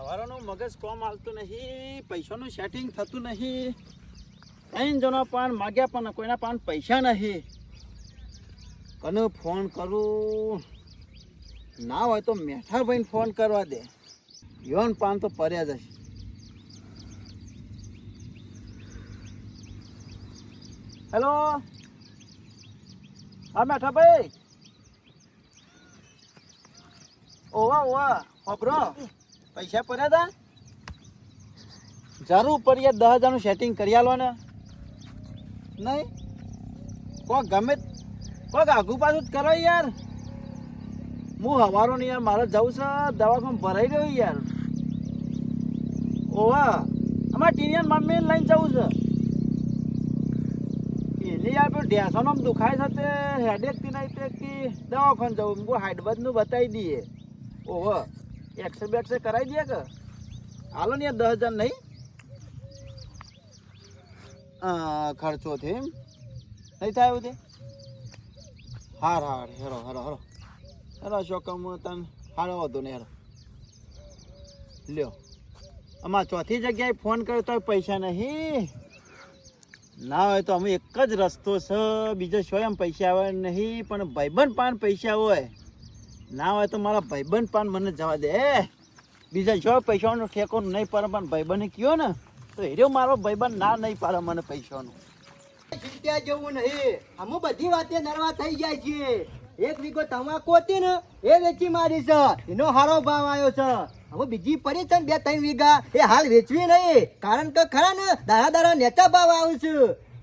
સવારનું મગજ કોમ હાલતું નહીં, પૈસાનું સેટિંગ થતું નહીં. ત્રણ જણા પાન માગ્યા પણ કોઈના પાન પૈસા નહીં. કને ફોન કરું? ના હોય તો મેઠાભાઈને ફોન કરવા દે. યોન પાન તો પર્યા જશે હેલો? હા, મેઠાભાઈ? ઓવા ઓવા હોબરો પૈસા પડ્યા હતા જરૂર પડીએ દસ હજારનું સેટિંગ કરી આલો ને નહીં? કોક ગમે કોક આઘું પાછું જ કરો યાર. હું હવારો નહીં યાર, મારે જવું છે. દવાખાનું ભરાઈ ગયું યાર. ઓવા, અમારે ટીનિયન મમ્મીને લઈને જવું છે. એની યાર પેલું ઢેસોનો દુખાય છે તે હેડેકથી નહીં તે દવાખાને જવું. હું હાઇડબાદનું બતાવી દઈએ. ઓહો એક્સરે બેક્સરે કરાવી દઈએ કે? હાલો ને દસ હજાર નહીં. ખર્ચો છે એમ. નહીં થાય એવું તે? હાર હાર, હેરો હેરો હેરો. હેરો, શોકમ તને હારો હતો ને હેરો લ્યો. આમાં ચોથી જગ્યાએ ફોન કર્યો તો પૈસા નહીં. ના હોય તો અમે એક જ રસ્તો છે. બીજો એમ પૈસા આવે નહીં, પણ ભાઈબંધ પાન પૈસા હોય. ના હોય તો મારા ભાઈબંધ પણ મને જવા દે બીજા જો પૈસાનો ઠેકો નહીં પડે, પણ ભાઈબંધને કયો ને, તો હેર્યો મારો ભાઈબંધ, ના નહીં પાડે મને પૈસાનું. ચિંતા જવું નહીં અમુ બધી વાતે નરવા થઈ જાય છે. એક વીઘો તમાકુ હતી ને, એ વેચી મારી છે. એનો હારો ભાવ આવ્યો છે. હવે બીજી પડી છે બે ત્રણ વીઘા, એ હાલ વેચવી નહીં. કારણ કે ખરા ને, દારા દારા નેતા ભાવ આવે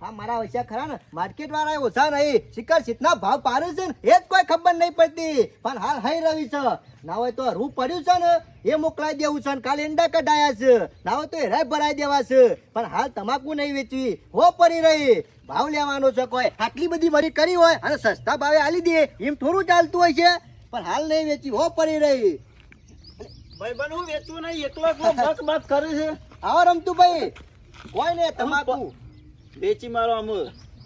હા મારા વૈસા ખરા ને માર્કેટ વાળા ઓછા નહીં. શિખર સીતના ભાવ પારે છે ને એ જ કોઈ ખબર નહીં પડતી. પણ હાલ હઈ રવિ છે. ના હોય તો રૂ પડ્યું છે ને એ મોકલાઈ દેવું છે ને કાલે ઈંડા કઢાયા છે. ના હોય તો એ ભરાઈ દેવા છે. પણ હાલ તમાકુ નહીં વેચવી. હો પડી રહી. ભાવ લેવાનો છે કોઈ. આટલી બધી મરી કરી હોય અને સસ્તા ભાવે આલી દે. એમ થોડું ચાલતું હોય છે. પણ હાલ નહીં વેચી હો પડી રહી. ભાઈબંધ હું વેચું નહીં. એકલો એકલો મત કરું કરે છે. આવો રમતું ભાઈ કોઈ ને તમાકુ. વેચી મારો આમ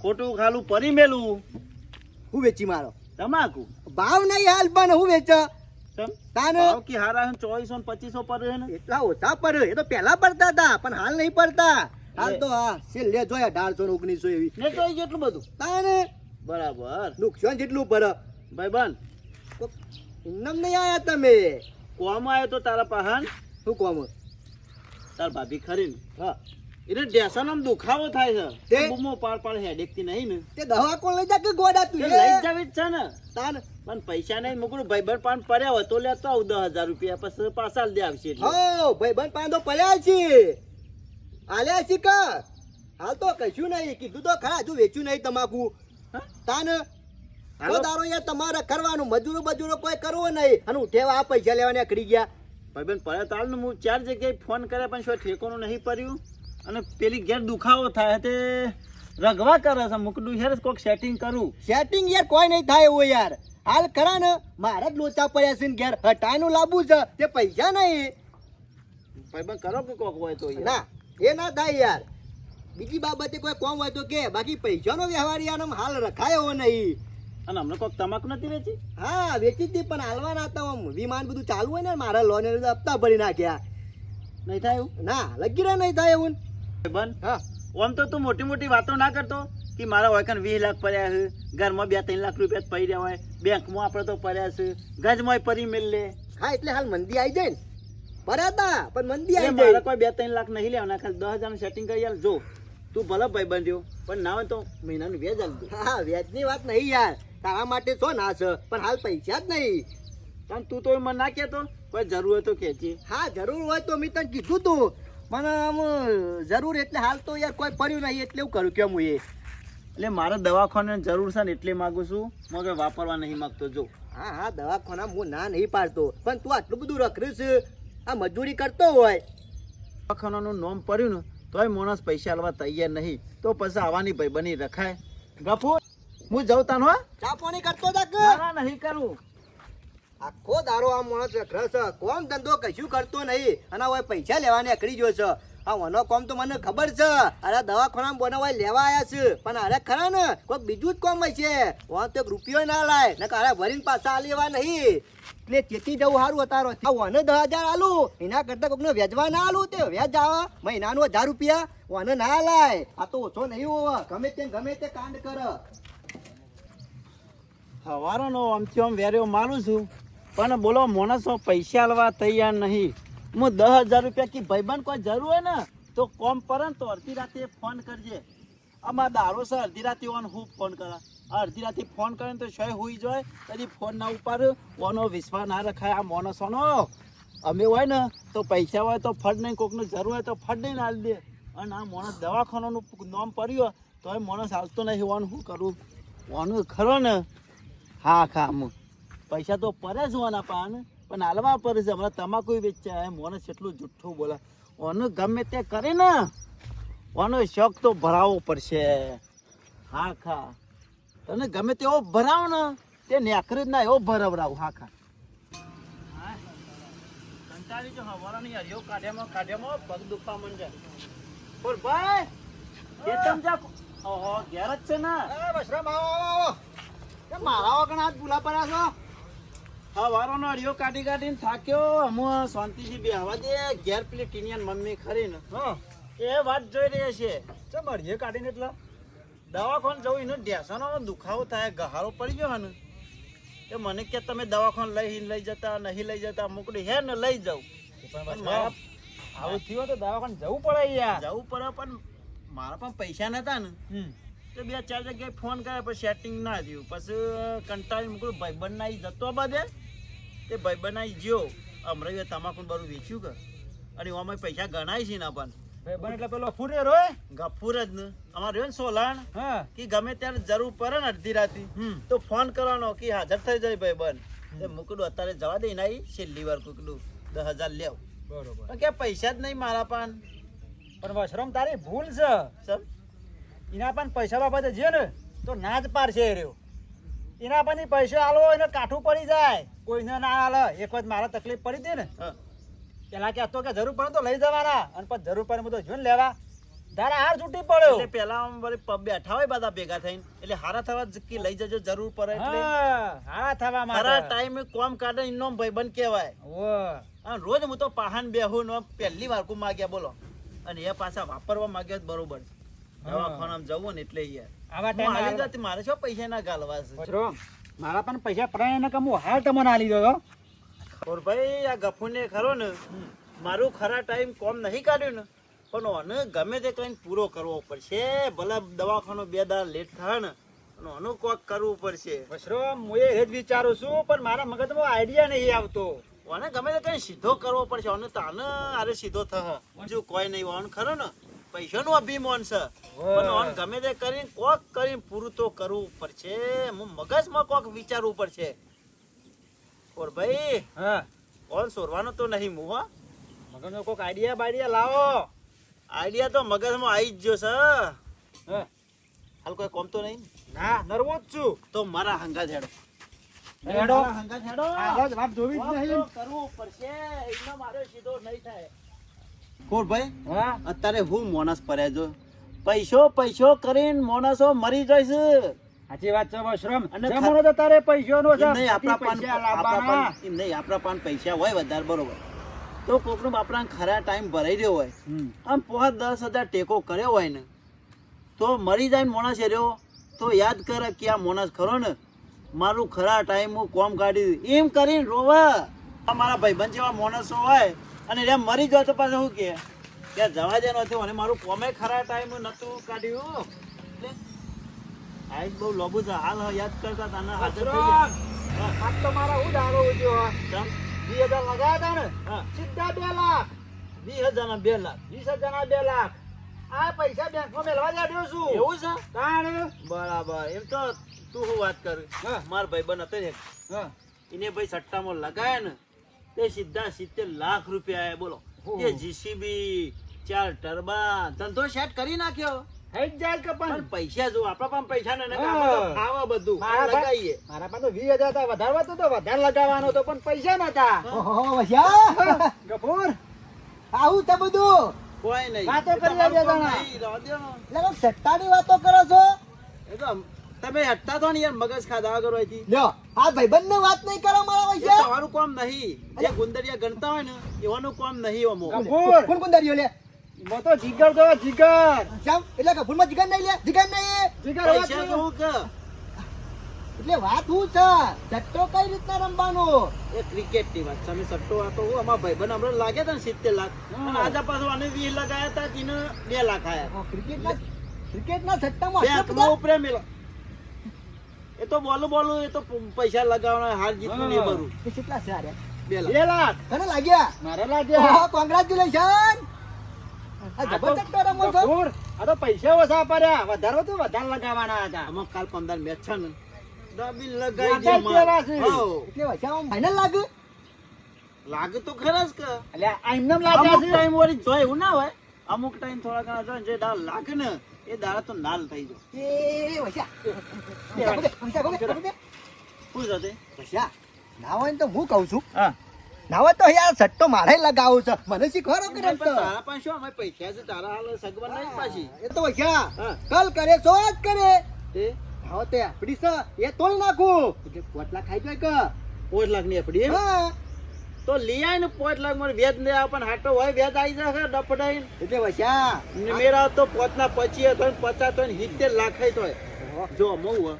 ખોટું ખાલું પરી મેલું. હું વેચી મારો? તમાકુ? ભાવ નહીં હાલ પણ હું વેચ. તાનો કે હારા ચોવીસો ને પચીસો પર હે ને? એટલા ઓછા પર એ તો પહેલા પડતા હતા પણ હાલ નહીં પડતા. હાલ તો હા છેલ્લે જોયા અઢારસો ને ઓગણીસો એવી. ને તો કેટલું બધું. તાને? બરાબર. નુકસાન જેટલું પર. ભાઈ તો ઇન્નમ નહીં આયા તમે? કોમ આવ્યો તો તારા પહાણ શું કોમ? તાર ભાભી ખરી હા. એને ડેસન આમ દુખાવો થાય છે. તે? બૂમો પાર પાર હેડેકથી નહીં ને. તે દવા કોણ લઈ જા કે ગોડા તું લઈ જાવી છે ને. તાન. પણ પૈસા નહીં મોકલું ભાઈબંધ પાન પડ્યા હોય તો લેતો આવું દસ હજાર રૂપિયા પછી પાછા દે આવશે એટલે. હો ભાઈ પાન તો પડ્યા છે. આલ્યા છે કે? હાલ તો કશું નહીં. કીધું તો ખરા હજુ વેચ્યું નહીં તમાકુ? તાન દારો યાર તમારે કરવાનું. મજૂરો મજૂરો કોઈ કરવો નહીં. અને ઉઠેવા આ પૈસા લેવાને અકડી ગયા. ભાઈબંધ પડ્યા તાલ ને હું ચાર જગ્યાએ ફોન કર્યા પણ શું ઠેકોનું નહીં પડ્યું? અને પેલી ઘેર દુખાવો થાય તે રગવા કરે છે. મુકડું યાર કોઈક સેટિંગ કરું. સેટિંગ યાર કોઈ નહીં થાય એવું યાર. હાલ ખરા ને મારે જ લોચા પડ્યા છે ને ઘેર. હટાયનું લાવવું છે. તે પૈસા નહીં. ભાઈ કરો કે કોક હોય તો ના એ ના થાય યાર. બીજી બાબતે કોઈ કોમ હોય તો કે બાકી પૈસાનો વ્યવહાર યાર આમ હાલ રખાયો નહીં. અને હમણાં કોક તમાકુ નથી વેચી? હા વેચી જ પણ પણ હાલવાના હતા આમ વિમાન બધું ચાલુ હોય ને મારા લોન એ હપ્તા ભરી નાખ્યા. નહીં થાય એવું? ના લગી રહ્યા નહીં થાય એવું હા. આમ તો તું મોટી મોટી વાતો ના કરતો કે મારા વાયકન વીસ લાખ પડ્યા છે ઘરમાં બે ત્રણ લાખ રૂપિયા પડ્યા હોય બેંકમાં આપણે તો પડ્યા છે ગજમાં પરી મેલ લે. હા એટલે હાલ મંદી આવી જાય ને. પડ્યા તા પણ મંદી આવી જાય. મારે કોઈ બે ત્રણ લાખ નહીં લેવાના ખાલી દસ હજારનું સેટિંગ કરી યાર જો. તું ભલે ભાઈ બંધ્યો પણ ના હોય તો મહિનાનું વ્યાજ આલ દે. હા વ્યાજની વાત નહીં યાર. તારા માટે છો ના છે પણ હાલ પૈસા જ નહીં. પણ તું તો મને ના કહેતો કોઈ જરૂર હોય તો કહેજે. હા જરૂર હોય તો મેં તને કીધું તું. પણ આમ જરૂર એટલે હાલ તો યાર કોઈ પડ્યું નહીં એટલે એવું કરું કેમ હું એ? એટલે મારે દવાખાને જરૂર છે ને એટલે માગું છું. મગર વાપરવા નહીં માગતો જો. હા હા દવાખાના હું ના નહીં પાડતો પણ તું આટલું બધું રખડ્યું છે આ મજૂરી કરતો હોય. દવાખાનાનું નામ પડ્યું ને તોય માણસ પૈસા આલવા તૈયાર નહીં. તો પછી આવવાની ભાઈ બની રખાય. ગફુર હું જઉં તાનો ચા પાણી કરતો તા ના, નહીં કરું. આખો દારો આ માણસ રખડે છે. કોમ ધંધો કશું કરતો નહીં. અને હવે પૈસા લેવાને અકડી ગયો છે. આ વનો કોમ તો મને ખબર છે. અરે દવાખાના બનાવવા લેવા આવ્યા છે. પણ અરે ખરા ને, કોઈક બીજું જ કોમ હશે વન તો રૂપિયો ના લાય. ને અરે વરીન પાછા લેવા નહીં. એટલે ચેતી જવું સારું અતારો આ વને દસ હજાર આલું. એના કરતા કોકને વેચવા ના આલું તે. વેચ આવા મહિનાનું હજાર રૂપિયા વને ના લાય. આ તો ઓછો નહીં હોવા. ગમે તે ગમે તે કાંડ કર. હવારોનો આમથી આમ વેર્યો મારું છું. પણ બોલો, માણસો પૈસા આલવા તૈયાર નહીં. હું દસ હજાર રૂપિયા કી ભાઈબંધ કોઈ જરૂર હોય ને, તો કોમ પર તો અડધી રાતે ફોન કરજે. આમાં દારો છે, અડધી રાતે ઓન હું ફોન કરા? અડધી રાતે ફોન કરે તો શય હોઈ જાય તરી ફોન ના ઉપર ઓનો વિશ્વાસ ના રખાય આ માણસોનો. અમે હોય ને, તો પૈસા હોય તો ફડ નહીં, કોકને જરૂર હોય તો ફડ નહીં હાલ દે. અને આ માણસ દવાખાનાનું નામ પડ્યું તો એ માણસ હાલતો નહીં ઓન શું કરું? ઓનું ખરો ને? હા ખા અમુ પૈસા તો પડે જ હોવાના પાન પણ હાલવા પડે છે. હમણાં તમાકુ વેચ્યા મોને એટલું જુઠ્ઠું બોલે. ઓનો ગમે તે કરે ને ઓનો શોખ તો ભરાવવો પડશે. હા ખા. તને ગમે તેવો ભરાવ ને તે નેકરી જ ના એવો ભરવડાવ. હા ખા. કંટાળી જો હવારાની હરિયો કાઢ્યામાં કાઢ્યામાં પગ દુખવા માંડે. બોલ ભાઈ કેતન જા ઓહો ઘેર જ છે ને. બસરામ આવો આવો. આવો મારા વગર આજ ભૂલા પડ્યા છો. હા વારોનો અડિયો કાઢી કાઢીને થાક્યો. અમુ શાંતિથી બેહવા દે. ઘેર પેલી ટીનિયન મમ્મી ખરીને. હા. એ વાત જોઈ રહી છે. ચમ અડીએ કાઢીને એટલે? દવાખાન જવું એનો ઢેસાનો દુખાવો થાય ગહારો પડી ગયો ને એ મને કે તમે દવાખાન લઈ લઈ જતા નહીં લઈ જતા મોકલી હે ને લઈ જાઉં. આવું થયું તો દવાખાન જવું પડે યાર. જવું પડે પણ મારા પણ પૈસા નતા ને. તો બે ચાર જગ્યાએ ફોન કર્યા પછી સેટિંગ ના થયું. પછી કંટાળી મૂકું ભાઈબંધ ના જતો બધે તે ભાઈબંધ ના જ્યો અમરે તમાકુ બરું વેચ્યું કે? અને એમાં પૈસા ગણાય છે ને પણ ભાઈબંધ એટલે પેલો ફૂરે રોય ગફુર જ ને. અમારે રહ્યો ને સોલાણ. હા. કે ગમે ત્યારે જરૂર પડે ને અડધી રાતે. તો ફોન કરવાનો કે હાજર થઈ જાય ભાઈબંધ. એ મૂકડું અત્યારે જવા દે ના છેલ્લી વાર કુકડું દસ હજાર લેવ. બરોબર. કે પૈસા જ નહીં મારા પાન. પણ વશરમ તારી ભૂલ છે. સર એના પણ પૈસા બાબતે જે ને તો ના જ પાડશે રહ્યો. એના પણ પૈસા આલો એને કાઠું પડી જાય. કોઈને ના આલે. એક વખત મારે તકલીફ પડી હતી ને પેલા પેલા કહેતો કે જરૂર પડે તો લઈ જવાના અને પછી જરૂર પડે બધો તો જોઈને લેવા. તારા હાર છૂટી પડ્યો. એટલે પેલા વળી બેઠા હોય બધા ભેગા થઈને. એટલે હારા થવા કે લઈ જજો જરૂર પડે એટલે. હા હારા થવા મારા માટે ટાઈમે કોમ કાઢે એનો ભાઈબંધ કહેવાય. ઓ અને રોજ હું તો પાહન બેહું નો પહેલી વાર કુ માગ્યા બોલો. અને એ પાછા વાપરવા માગ્યા બરોબર. દવાખાનામાં જવું ને એટલે યાર. આવા હું હાલી ટાઈમે જતી, મારે શું પૈસા ના ગાલવા છે? મારા પણ પૈસા પડાય ને હું હાલ તમને આલી દો ઓર ભાઈ આ ગફુને ખરો ને મારું ખરા ટાઈમ કોમ નહીં કાઢ્યું ને પણ ઓને ગમે તે કઈ પૂરો કરવો પડશે. ભલે દવાખાનો બે દાળ લેટ થાય ને ઓનું કોક કરવું પડશે. વશરમ હું એ જ વિચારું છું પણ મારા મગજમાં આઈડિયા નહીં આવતો. ઓને ગમે તે કઈ સીધો કરવો પડશે. ઓને તાને આરે સીધો થહ. બીજું કોઈ નહીં ઓન ખરો ને. પૈસાનું અભિમાન છે. પણ ઓન ગમે તે કરીને કોક કરીને પૂરું તો કરવું પડશે. હું મગજમાં કોક વિચારવું પડશે. ઓર ભાઈ હા. ઓન સોરવાનો તો નહીં મું હો. મગજનો કોઈક આઈડિયા બાઈડિયા લાવો. આઈડિયા તો મગજમાં આવી જ ગયો છે. હા. હાલ કોઈ કોમ તો નહીં? ના નર્વો જ છું. તો મારા હંગા હેડો. હેડો. હંગા હંગાત આ આગળ જ વાત જોવી જ નહીં. કરવું પડશે. એનો મારો સીધો નહીં થાય. કોણ ભાઈ? હા? અત્યારે હું મોણસ પડ્યા જો પૈસો પૈસો કરીને મોણસો મરી જાય સાચી વાત છે વશરમ અને જમણો તો તારે પૈસાનો છે નહીં આપણા પાન આપણા પાન નહીં આપણા પાન પૈસા હોય વધારે બરોબર. તો કોકનો બાપરા ખરા ટાઈમ ભરાઈ રહ્યો હોય. આમ પોત દસ હજાર ટેકો કર્યો હોય ને તો મરી જાય ને માણસ રહ્યો. તો યાદ કરે કે આ મોણસ ખરો ને મારું ખરા ટાઈમ હું કોમ કાઢી એમ કરીને રોવા. મારા ભાઈબંધ જેવા માણસો હોય અને એમ મરી જાવ તો પાછું શું કે કે જવા દે નતું અને મારું કોમે ખરા ટાઈમ નતું કાઢ્યું. એટલે આ જ બહુ લોબુ છે. હાલ યાદ કરતા તને હાજર તો મારા હું દારો ચમ. વીસ હજાર લગાવ્યા હતા ને? હા. સીધા બે લાખ. વીસ હજારના બે લાખ. વીસ હજાર ના બે લાખ. આ પૈસા બેંકમાં મેળવા જાડ્યો છું. એવું છે? તાણ? બરાબર. એમ તો તું શું વાત કર? હા. માર બન હતો ને. હા. એને ભાઈ સટ્ટામાં લગાયા ને. તે સીધા સિત્તેર લાખ રૂપિયા બોલો. ઓહો. જીસીબી ચાર ટર્બા ધંધો સેટ કરી નાખ્યો. થઈ જાય કે પણ? પણ પૈસા જો આપણા પાસે પૈસા ને ખાવા બધું. મારા આ લગાઈએ. પાસે મારા પાસે તો વીસ હજાર હતા વધારવા તો વધારે લગાવવાનો હતો પણ પૈસા નતા ઓહો, આવું છે બધું. કોઈ નહીં. વાતો કરી વાતો કરો છો. એ તો તમે હટતા તો ને યાર મગજ ખાધા વગર હોયથી. લ્યો આ ભાઈબંધને વાત નહીં કરો મારા એ તમારું કામ નહીં. જે ગુંદરિયા ગણતા હોય ને એવાનું કામ નહીં અમો કોણ ગુંદરિયો લે? મો તો જીગર તો જીગર. જામ એટલે કપૂરમાં જીગર નહીં લે? જીગર નહીં. જીગર પૈસા હું કે? એટલે વાત હું છે? સટ્ટો કઈ રીતના રમવાનો? એ ક્રિકેટની વાત. છે અમે સટ્ટો વાતો હું અમારા ભાઈબંધ હમણાં લાગ્યા હતા ને સિત્તેર લાખ. અને આજે પાછો આને વીસ લગાયા હતા જીને બે લાખ આયા. ક્રિકેટના ક્રિકેટના સટ્ટામાં આટલા બેંકમાં બધા? ઉપરે મેલો. એ તો બોલું બોલું એ તો પૈસા લગાવવાના હાર જીતનું ને બધું કેટલા છે આરે? બે લાખ. બે લાખ. તને લાગ્યા? મારે લાગ્યા. કોંગ્રેચ્યુલેશન આ આ તો જબરજસ્ત રમો છો કપૂર, આ તો પૈસા ઓછા પડ્યા. વધારો તો વધારે લગાવવાના હતા. આમાં કાલ પંદર મેચ છે ને. ડબલ લગાઈ દે એટલે લાગે? લાગે તો ખરા જ કે. એટલે આ એમનેમ લાગ્યા અમુક છે. ટાઈમ વળી જોય એવું ના હોય. અમુક ટાઈમ થોડા ઘણા જોય જે લાગે ને. એ દાડા તો નાલ થઈ જાય એ વચ્ચા વચ્ચા ગોબે, વચ્ચા ગોબે, ગોબે. શું છે વચ્ચા, ના હોય તો હું કહું છું. હા. ના હોય તો યાર સટ્ટો મારે લગાવું છે. મને શીખવાડો કે રમતો તારા પાસે શું? અમે પૈસા છે તારા હાલ સગવડ નહીં પાછી. એ તો વચ્ચા કલ કરે સો આજ કરે. તે હા તે આપડી છે. એ તોડી નાખું. એટલે પોટલા ખાઈ જાય કે? પાંચ લાખની આપડી હા. તો લઈ ને પાંચ લાખ મને વેજ લે આવ પણ હાટો હોય વેજ આવી જશે ડપડાઈ એટલે વસ્યા ને મેરા તો પાંચ ના પચીસ હોય ને પચાસ ને સિત્તેર લાખ હોય જો મઉ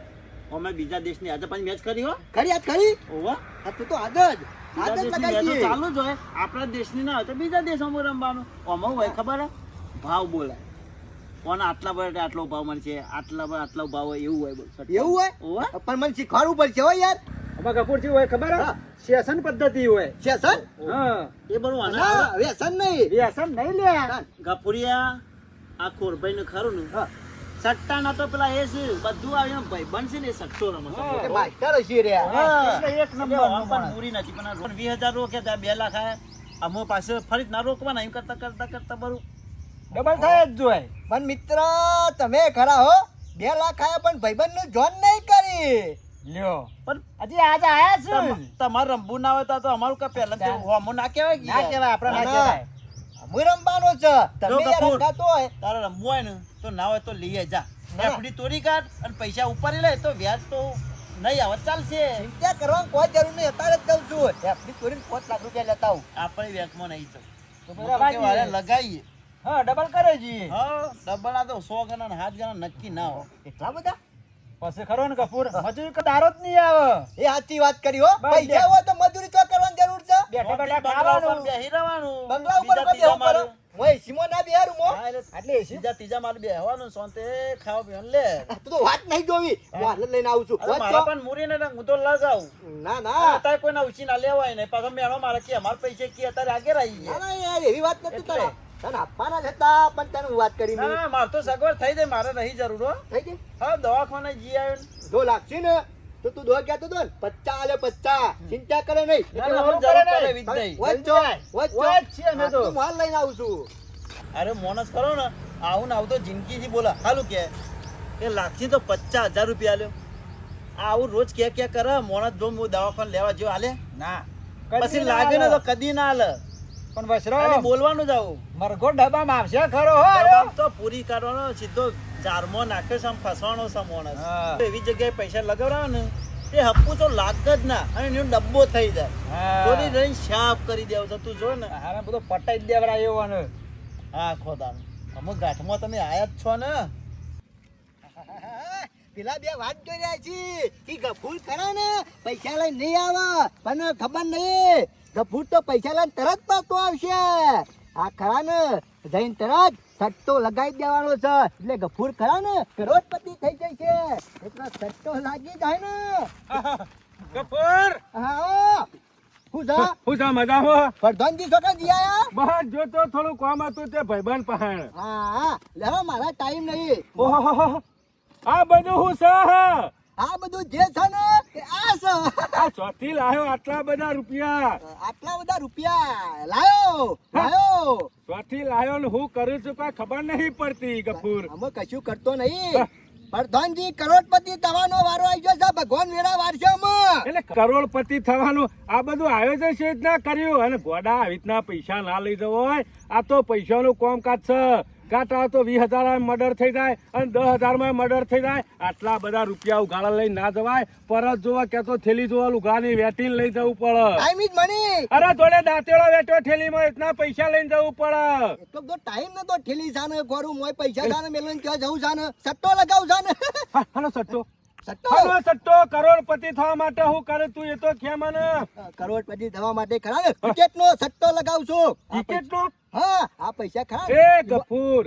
અમે બીજા દેશની આજે પણ મેચ કરી હો. ખરી આજ ખરી ઓવા આ તું તો આજ જ. ચાલુ જ હોય. આપણા દેશની ના હોય તો બીજા દેશોમાં રમવાનું. આમાં હોય ખબર ભાવ બોલાય કોને આટલા પર આટલો ભાવ મળશે? આટલા પર આટલો ભાવ હોય એવું હોય એવું હોય? પણ મને શીખવાડવું પડશે હો યાર. આમાં કપૂરજી હોય ખબર. સેશન પદ્ધતિ હોય. સેશન એ બરું આના. વ્યસન નહીં. વ્યસન નહીં લે. ગફુરિયા આ કોરભાઈ ને ખરું ને. સટ્ટા ના તો પેલા એ છે બધું આવીને ભાઈ બનશે ને સટ્ટો રમે છે. હા. એ માસ્ટર હશે રે. એક નંબર પણ પૂરી નથી પણ વીસ હજાર રોક્યા ત્યાં બે લાખ આયા અમો પાસે ફરી ના રોકવાના એમ કરતા કરતા કરતા બરું. ડબલ થાય જ જોય. પણ મિત્ર તમે ખરા હો બે લાખ આયા પણ ભાઈબંધનું જોન નહીં કરી. લ્યો. પણ હજી આજે આયા છે? તમારે રમવું ના હોય તો તો અમારું કઈ પહેલા ના. હોમો ના કહેવાય ના કહેવાય આપણે ના ના. કહેવાય. હું રમવાનો છે. તમે યાર હોય. તારે રમવું હોય ને તો ના હોય તો લઈએ જા એફડી તોડી કાઢ અને પૈસા ઉપર લે તો વ્યાજ તો નહીં આવે ચાલશે. ચિંતા કરવાની કોઈ જરૂર નહીં અત્યારે જ કહું છું. એફડી ચોરીને પાંચ લાખ રૂપિયા લેતા આવું. આપણે વ્યાજમાં નહીં ચાલ તો હું ડબલ કરે જી હા ડબલ આ તો સો ગણા હાથ ગણા નક્કી ના હોય. એટલા બધા? પછી ખરો ને કપૂર મજૂરી તો દારો જ નહીં આવે. એ સાચી વાત કરી હો. પૈસા હોય તો મજૂરી તો કરવાની જરૂર છે. બેઠા બેઠા ખાવાનું. બેહી રહેવાનું. બંગલા ઉપર કરો માળે. હું એસીમાં ના બેહારું મો. એટલે એસી? બીજા ત્રીજા માળે બેહવાનું શાંતિ ખાવા પીવાનું લે. તું તો વાત નહીં જોવી. વાલ લઈને આવું છું. મારા પણ મૂરીને હું તો લગાવું. ના ના. અત્યારે કોઈના ઉછી ના લેવાય નહીં. પાછો મેળો મારે કે અમાર પૈસે કે અત્યારે આગે રહી ના ના યાર એવી વાત નથી તારે. તને આપવાના જ હતા પણ તને વાત કરી ના નહીં. તો સગવડ થઈ જાય મારે નહીં જરૂર હો. થઈ ગઈ? હા દવાખાને જી આવ્યો જો લાગશે ને તો તું દો કહેતો હતો ને. પચ્ચા આલે પચ્ચા ચિંતા કરે નહીં. ના, ના, મને જરૂર પડે એવી જ નહીં. વચ્ચો વચ્ચો અમે તો. માલ લઈને આવું છું. અરે મોનસ કરો ને. આવું ને આવું તો જિંદગીથી બોલા. હાલું કે. એ લાખથી તો પચાસ હજાર રૂપિયા આલ્યો. આવું રોજ કે કે કરે? મોનસ જો હું દવાખાને લેવા જો હાલે ના. પછી લાગે ને તો કદી ના હાલે પણ વસરો બોલવાનું જ આવું. મરઘો ડબ્બામાં આવશે ખરો હો તો પૂરી કરવાનો સીધો ચારમો નાખ્યો છે આમ ફસવાનો છે મોણસ એવી જગ્યાએ પૈસા લગાવડાવો ને તે હપ્પુ તો લાગ જ ના અને એનો ડબ્બો થઈ જાય. થોડી રહીને સાફ કરી દેવો છે તું જો ને. હારે બધો પટાઈ જ દેવડાય એવો ને હા ખોદાનો અમુક ગાંઠમાં તમે આયા જ છો ને. પેલા બે વાત કરી રહ્યા છીએ. એ ગફૂર ખરા ને? પૈસા લઈને નહીં આવે. પણ ખબર નહીં. ગફૂર તો પૈસા લઈને તરત પાછો આવશે. આ ખરા ને? જઈને તરત સટ્ટો લગાવી દેવાનો છે. એટલે ગફૂર ખરા ને? કરોડપતિ થઈ જાય છે. એટલે સટ્ટો લાગી જાય ને. ગફૂર! હા. શું છે હું જા મજામાં પ્રધાનજી છોકરા જી આયા? બહાર જોતો થોડું કામ હતું તે ભાઈબંધ પહાણ. હા હા. લેવો મારા ટાઈમ નહીં. ઓહો આ બધું હું છે આ બધું જે છે ને તે આ છે. આ ચોથી લાયો આટલા બધા રૂપિયા. આટલા બધા રૂપિયા. લાયો લાયો. ચોથી લાયો ને હું કરું છું કઈ ખબર નહીં પડતી ગફુર. અમે કશું કરતો નહીં. પ્રધાનજી કરોડપતિ થવાનો વારો આવી ગયો છે. ભગવાન વેરા વારશે એટલે કરોડપતિ થવાનું આ બધું આયોજન છે રીતના કર્યું. અને ગોડા આવી રીતના પૈસા ના લઈ જવો હોય. આ તો પૈસાનું કામકાજ છે. કાંટા તો વીસ હજાર મર્ડર થઈ જાય અને દસ હજારમાં મર્ડર થઈ જાય. આટલા બધા રૂપિયા ઉઘાડા લઈને ના જવાય. પરત જોવા કે તો થેલી જોવા લુગાની વેટીને લઈ જવું પડે. અરે જોડે દાંતેડો વેટ્યો થેલીમાં એટલા પૈસા લઈને જવું પડે. એટલો બધો ટાઈમ નતો. થેલી જાને ગોરું મોય પૈસા જાને મેલન ક્યાં જવું જાને સટ્ટો લગાવું જાને. હાલો સટ્ટો. સટ્ટો! સટ્ટો! કરોડપતિ થવા માટે હું કરે તું એ તો કે મને કરોડપતિ થવા માટે ખરા ને? ક્રિકેટ નો સટ્ટો લગાવશું આ નો હા આ પૈસા ખરા એ ગફૂર!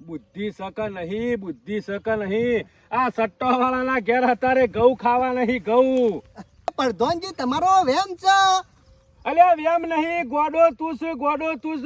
બુદ્ધિ સક નહીં બુદ્ધિ સક નહીં. આ સટ્ટો વાળાના ઘેર અત્યારે ઘઉં ખાવા નહીં ઘઉં. પ્રધાનજી તમારો વેમ છે. અલ્યા વ્યામ નહીં, ગોડો તુસ ગોડો તુસ.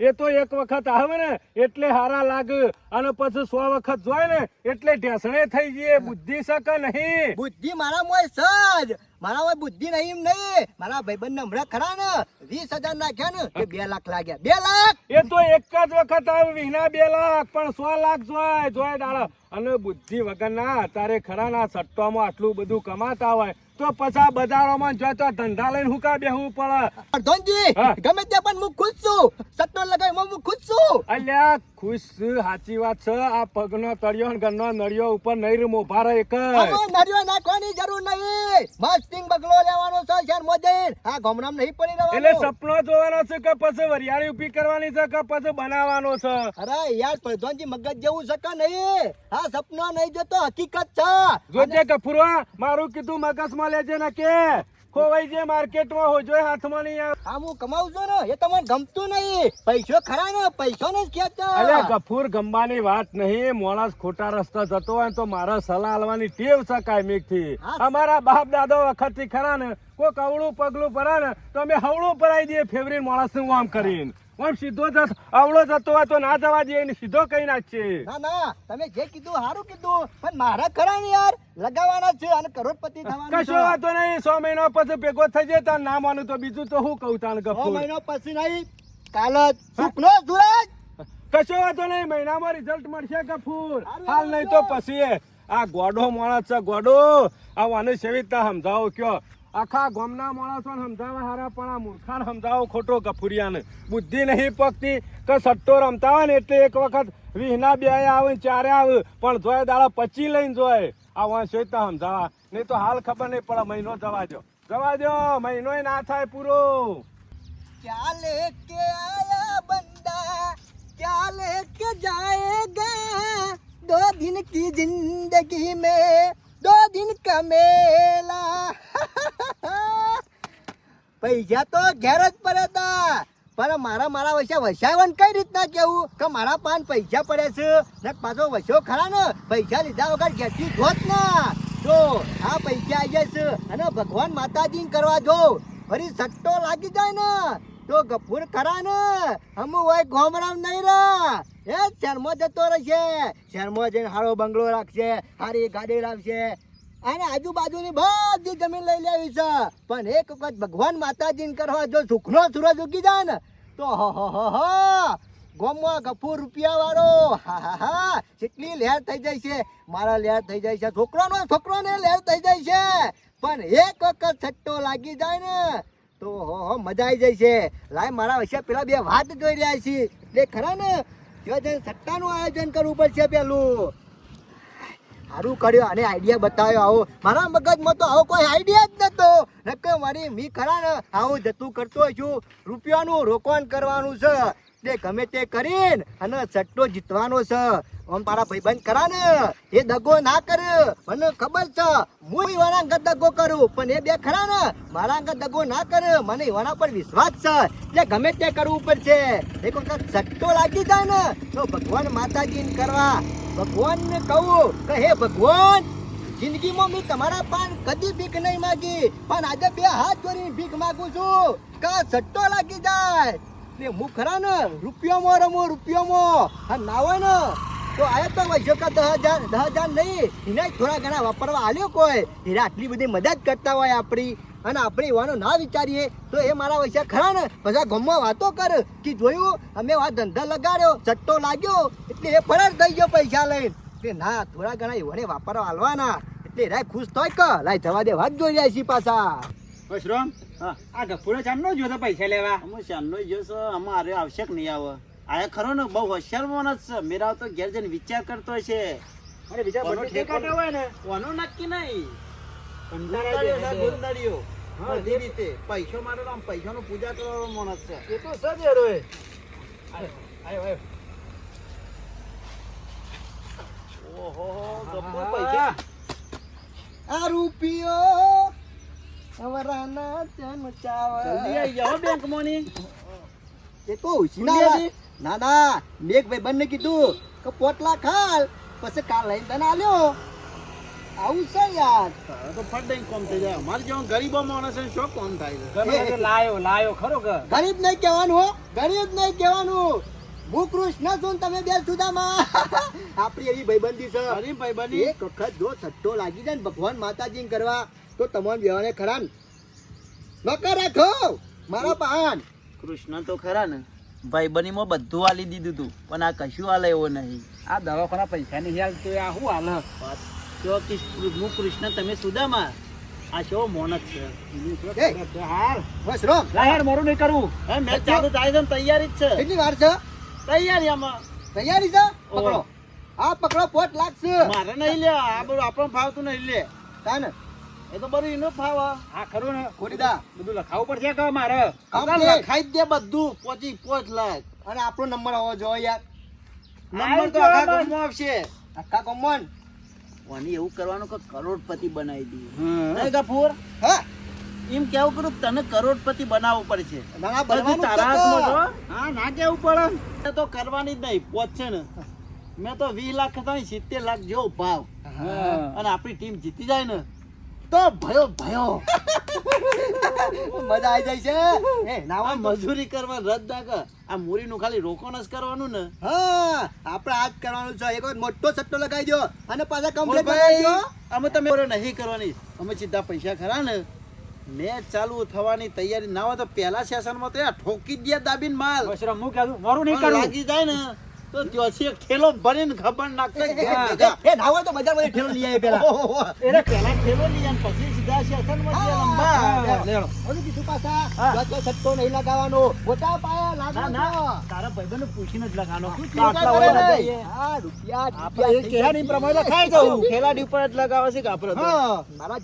એ તો એક વખત આવે ને, એટલે હારા લાગ. અને પછી સો વખત જોય ને, એટલે ઢેસણે થઈ જઈએ. બુદ્ધિ શક નહીં. બુદ્ધિ મારા મોય સજ. મારા બુદ્ધિ નહીં એમ નહીં. મારા ભાઈબંધ હમણાં ખરા ને. વીસ હજાર નાખ્યા ને કે બે લાખ લાગ્યા. બે લાખ? એ તો એક જ વખત આવે વિના બે લાખ પણ સો લાખ જોય જોય દાડા. અને બુદ્ધિ વગરના અત્યારે ખરા ના સટ્ટોમાં આટલું બધું કમાતા હોય તો પછી બજારોમાં જો તો ધંધા લઈને હુકા બેહવું પડે? પ્રધાનજી ગમે તે પણ હું ખુશ છું. સટ્ટો લગાવી હું ખુશ છું. અલ્યા ખુશ સાચી વાત છે. આ પગનો તળિયો ને ઘરનો નળિયો ઉપર નહીં રૂમ ઊભા રહે એક નળિયો નાખવાની જરૂર નહીં. મસ્તિંગ બગલો લેવાનો છે શેર મોજેન આ ગમરામ નહીં પડી એટલે સપનો જોવાનો છે કે પછી વરિયાળી ઊભી કરવાની છે કે પછી બનાવવાનો છે? અરે યાર પ્રધાનજી મગજ જેવું છે કે નહીં? આ સપના નહીં જોતો હકીકત છે. જોજે કફુરવા મારું કીધું મગજમાં લેજે ને કે. ખોવાઈ જે માર્કેટમાં હોય જોઈ હાથમાં નહીં આવે. આ હું કમાવું છું ને એ તમને ગમતું નહીં. પૈસો ખરા ને પૈસો ને જ ખેંચો. અલ્યા ગફૂર ગમવાની વાત નહીં માણસ ખોટા રસ્તા જતો હોય તો મારા સલાહ આલવાની ટેવ છે કાયમિકથી અમારા બાપ દાદા વખતથી ખરા ને કોઈ કવળું પગલું ભરા ને તો અમે હવળું ભરાઈ દઈએ ફેવરિટ માણસનું આમ કરીને. આમ સીધો જતો અવળો જતો હોય તો ના જવા દે એને સીધો કહી નાખશે ના ના તમે જે કીધું સારું કીધું પણ મારા ખરા ને યાર લગાવવાના છે અને કરોડપતિ થવાનું કશો વાતો નહીં સો મહિના પછી ભેગો થઈ જાય તાર ના માનું તો બીજું તો હું કહું તાન છ સો મહિનો પછી નહીં કાલ જ. સુખનો સૂરજ. કશો વાતો નહીં મહિનામાં રિઝલ્ટ મળશે ગફૂર. હાલ નહીં તો. પછી આ ગોડો માણસ છે ગોડો. આ વાની સેવિતા સમજાવો કયો. આખા ગામના માણસો સમજાવવા હારા, પણ આ મૂર્ખાને સમજાવો ખોટો ગફુરિયાને બુદ્ધિ નહીં પકતી કે સટ્ટો રમતા હોય ને એટલે એક વખત વિહના બે આવે ચારે આવે, પણ જોયે દાડા પચી લઈને જોય. આ વાંચો તો સમજાવા. નહીં તો હાલ ખબર નહીં પડે, મહિનો જવા દો જવા દો મહિનો ના થાય પૂરો. ચાલે કે આયા બંદા? ચાલે કે જાયેગા? દો દિન કી જિંદગી મેં, દો દિન કમેલા. પૈસા તો ઘેર જ પડે હતા પણ મારા મારા વૈસા વસાવન કઈ રીતના કેવું? કે મારા પાન પૈસા પડે છે, ને પાછો વસ્યો ખરા ને? પૈસા લીધા વગર ઘેરથી જોત ના. જો, આ પૈસા આવી જાય છે, અને ભગવાન માતાજી કરવા જો. ફરી સટ્ટો લાગી જાય ને. તો ગફુર ખરા ને. હમ હોય ગોમરામ નહીં રા. એ શહેરમાં જતો રહેશે. શહેરમાં જઈને સારો બંગલો રાખશે, હારી ગાડી રાખશે અને આજુબાજુની બધી જમીન લઈ લેવી છે. પણ એક વખત ભગવાન માતાજીને કરવા જો સુખનો સૂરજ ઉગી જાય ને, તો હો હો હો હો રૂપિયા વાળો હા હા હા કેટલી લહેર થઈ જાય છે, મારા લહેર થઈ જાય છે, છોકરાનો, છોકરોને લહેર થઈ જાય છે. પણ એક વખત છટ્ટો લાગી જાય ને, તો હો હો, મજા આવી જાય છે. લાય, મારા વિશે પેલા બે વાત જોઈ રહ્યા છીએ. એટલે ખરા ને જઈને આયોજન કરવું પડશે પેલું. સારું કર્યું અને આઈડિયા બતાવ્યો. આવો, મારા મગજમાં તો આવો કોઈ આઈડિયા જ નતો. નકર મારી મી ખરા ને આવું જતું કરતો છું. રૂપિયાનું રોકાણ કરવાનું છે. તે ગમે તે કરીને અને સટ્ટો જીતવાનો છે. આમ તારા ભાઈબંધ કરા ને એ દગો ના કર. મને ખબર છે, હું ઈવાના અંગત દગો કરું, પણ એ બે ખરા ને મારા અંગત દગો ના કર. મને ઈવાના પર વિશ્વાસ છે. એટલે ગમે તે કરવું પડશે. એક વખત સટ્ટો લાગી જાય ને, તો ભગવાન માતાજીને કરવા. ભગવાનને કહું, કે હે ભગવાન, જિંદગીમાં મેં તમારા પાન કદી ભીખ નહીં માગી, પણ આજે બે હાથ જોડીને ભીખ માગું છું. કે સટ્ટો લાગી જાય? ને હું ખરા ને રૂપિયામાં રમો, રૂપિયામાં. હા, ના હોય ને. તો આયા તો વૈસો કા દહ હજાર દહ હજાર નહીં. એને થોડા ઘણા વાપરવા આલ્યો કોઈ. એને આટલી બધી મદદ કરતા હોય આપણી. અને આપણે એવાનો ના વિચારીએ તો એ મારા વૈસા ખરા ને? બધા ગમમાં વાતો કર કે જોયું અમે આ ધંધા લગાડ્યો ચટ્ટો લાગ્યો એટલે એ ફરાર થઈ ગયો પૈસા લઈને. કે ના થોડા ઘણા એવાને વાપરવા આલવાના. એટલે રાય ખુશ થાય કે? લાય જવા દે વાત જોઈ રહ્યા છીએ પાછા. બસ રોમ. હા. આ ગફુરો ચામ નો જોતો પૈસા લેવા. અમે શાનનો જોશો અમારે આવશ્યક આવશે નહીં આવે? આયા ખરો ને બહુ હોશિયાર માણસ છે. મેરા તો ઘેર જઈને વિચાર કરતો છે. અરે બીજા બંને ઠેકાટો હોય ને? કોનું નક્કી નહીં? ગુંદાડીઓ છે, હા, બધી રીતે. પૈસો તો આમ પૈસાનું પૂજા કરવાનો માણસ છે. એ તો સજ યાર હોય. આયો આયો. ઓહો ગપ્પો પૈસા. આ રૂપિયો અવરાના ચાવ જલ્દી આવી જાઓ બેંક મોની એ તો ઉછીના? ના ના મેઘ ભાઈ બંને કીધું કે પોટલા ખાલ પછી કાલ લઈને તને આલ્યો. આવું છે યાર. તો ફટ કોમ થઈ જાય. અમારે જેવો ગરીબો માણસ છે શું કોમ થાય છે? લાયો લાયો ખરો કે. ગરીબ નહીં કહેવાનું હો ગરીબ નહીં કહેવાનું. હું કૃષ્ણ છું તમે બે સુદામાં આપણી એવી ભાઈબંધી છે. અરે ભાઈબંધી. એક વખત જો છઠ્ઠો લાગી જાય ને ભગવાન માતાજી કરવા તો તમારે વ્યવહારે ખરા ને. નકર રાખો મારા પાન. કૃષ્ણ તો ખરા ને. ભાઈ બનીમાં બધું આલી દીધું હતું પણ આ કશું આલે એવો નહીં. આ દવાખાના પૈસા નહીં હાલ તો આ શું હાલ હું? કૃષ્ણ તમે સુદામા? આ શો મોનત છે. બસ રોમ. લાહેર મોરું નહીં કરવું. હે મેચ ચાલુ થાય છે તૈયારી જ છે. કેટલી વાર છે? તૈયારી આમાં. તૈયારી છે. પકડો. આ પકડો પોટ લાગશે. મારે નહીં લે આ બધું આપણને ફાવતું નહીં લે. કાન એ તો બધું એનો ફાવ. હા ખરું ને. ખોડીદા બધું લખાવું પડશે કે મારે લખાઈ દે બધું. પોચી પોચ લાખ અને આપણો નંબર આવો જો યાર. નંબર તો આખા ગયો આવશે. આખા કોમન ઓની એવું કરવાનું કે કરોડપતિ બનાવી દઈએ. નહીં ગફુર? હા? એમ કેવું કરું તને કરોડપતિ બનાવવું પડશે. હા ના કેવું પડે? એ તો કરવાની જ નહીં. પહોંચશે ને. મેં તો વીસ લાખ હતા સિત્તેર લાખ જેવો ભાવ. અને આપણી ટીમ જીતી જાય ને. તો ભયો ભયો. મજા આવી જાય છે. એ નાવા મજૂરી કરવા રદ ના કર. આ મૂરીનું ખાલી રોકોન જ કરવાનું ને. હા આપણે આજ કરવાનું છે. એક મોટો સટ્ટો લગાવી દો અને પાછા કમ્પ્લેટ બનાવી દો અમે તમે નહીં કરવાની. અમે સીધા પૈસા ખરા ને. મેચ ચાલુ થવાની તૈયારી ના હોય તો પહેલા સેશનમાં તો ઠોકી દે દાબીન માલ. બસ રમ, હું કહેતું, મોરું નહીં લાગી જાય ને. તો ત્યાંથી એક ઠેલો ભરીને ખબર નાખતા જ ભેગા ભેગા. એ ના તો બજારમાંથી ઠેલો લઈ આવે પેલા. એને પહેલા ઠેલો લઈ જાય પછી સીધા સેશનમાં જ લંબા. હા, લેવો. કીધું પાછા જો સટ્ટો નહીં લગાવવાનો. મોટા પાયા લાગવાનો તારા ભાઈબંધને પૂછીને જ લગાવવાનો આટલા. હા રૂપિયા આપણે એ પ્રમાણે લખાઈ જવું ખેલાડી ઉપર જ લગાવે છે કે આપણે હા. મારા